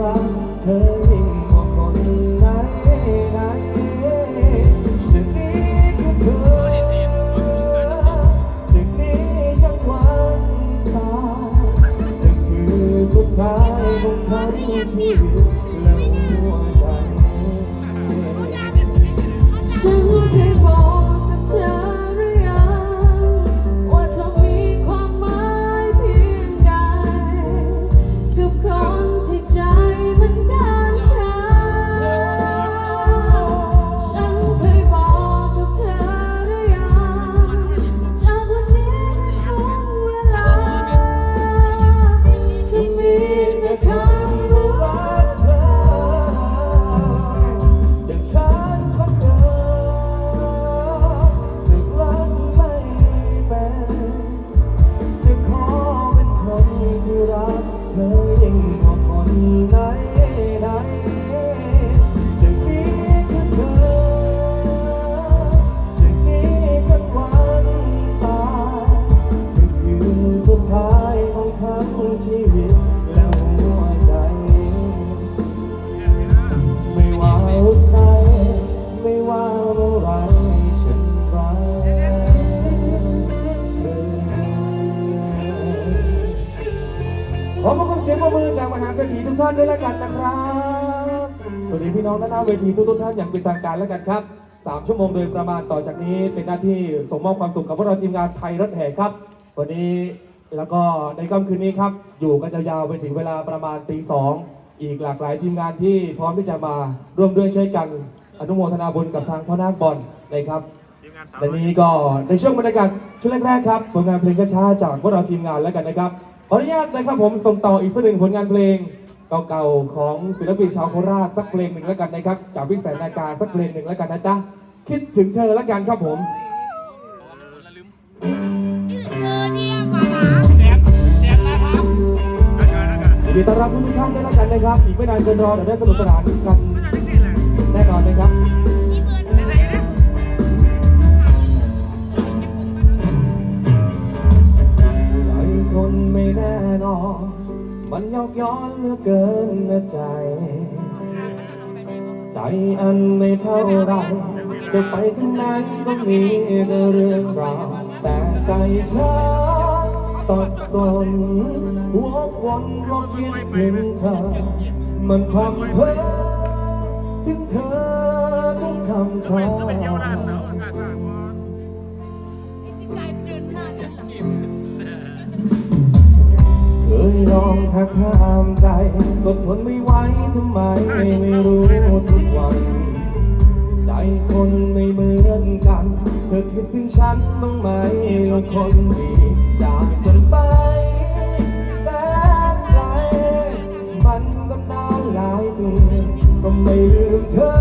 รักเธอยิ่งกว่าคนไหนไหนจะนี้คือเธอจะนี้จังหวะตายเธอคือสุดท้ายของทั้งชีวิต บคุณเสียงปรบมือจากมหาเศรษฐีทุกท่านด้วยแล้วกันนะครับ สวัสดีพี่น้องด้านหน้าเวทีทุกๆท่านอย่างเป็นทางการแล้วกันครับสามชั่วโมงโดยประมาณต่อจากนี้เป็นหน้าที่ส่งมอบความสุขกับพวกเราทีมงานไทยรถแห่ครับ วันนี้แล้วก็ในค่ำคืนนี้ครับ อยู่กันยาวๆไปถึงเวลาประมาณตีสองอีกหลากหลายทีมงานที่พร้อมที่จะมาร่วมด้วยช่วยกันอนุโมทนาบุญกับทางพ่อนาคบอลนะครับและนี้ก็ในช่วงบรรยากาศช่วงแรกๆครับผลงานเพลงช้าๆจากพวกเราทีมงานแล้วกันนะครับ ขออนุญาตนะครับผมส่งต่ออีกสักหนึ่งผลงานเพลงเก่าๆของศิลปินชาวโคราชสักเพลงหนึ่งแล้วกันนะครับจากวิแสนนากาสักเพลงหนึ่งแล้วกันนะจ๊ะคิดถึงเธอแล้วกันครับผมเธอเนี่ยมาหายินดีต้อนรับทุกท่านด้วยแล้วกันนะครับ อีกไม่นานเกินรอเดี๋ยวได้สนุกสนานกันแน่นอนนะครับ มันยอกย้อนเหลือเกินนะใจ ใจอันไม่เท่าไร จะไปถึงไหนก็มีแต่เรื่องราวแต่ใจฉันสับสนวกวนเพราะคิดถึงเธอ มันพำเพ้อถึงเธอทุกคำชาพี่กายเดินหน้าฉันหลังเคย ลองทักห้ามใจก็ทนไม่ไหวทำไมไม่รู้ทุกวัน ใจคนไม่เหมือนกัน เธอคิดถึงฉันบ้างไหมลูกคนดีจากกันไปแสนไกลมันก็นานหลายปีก็ไม่ลืมเธอ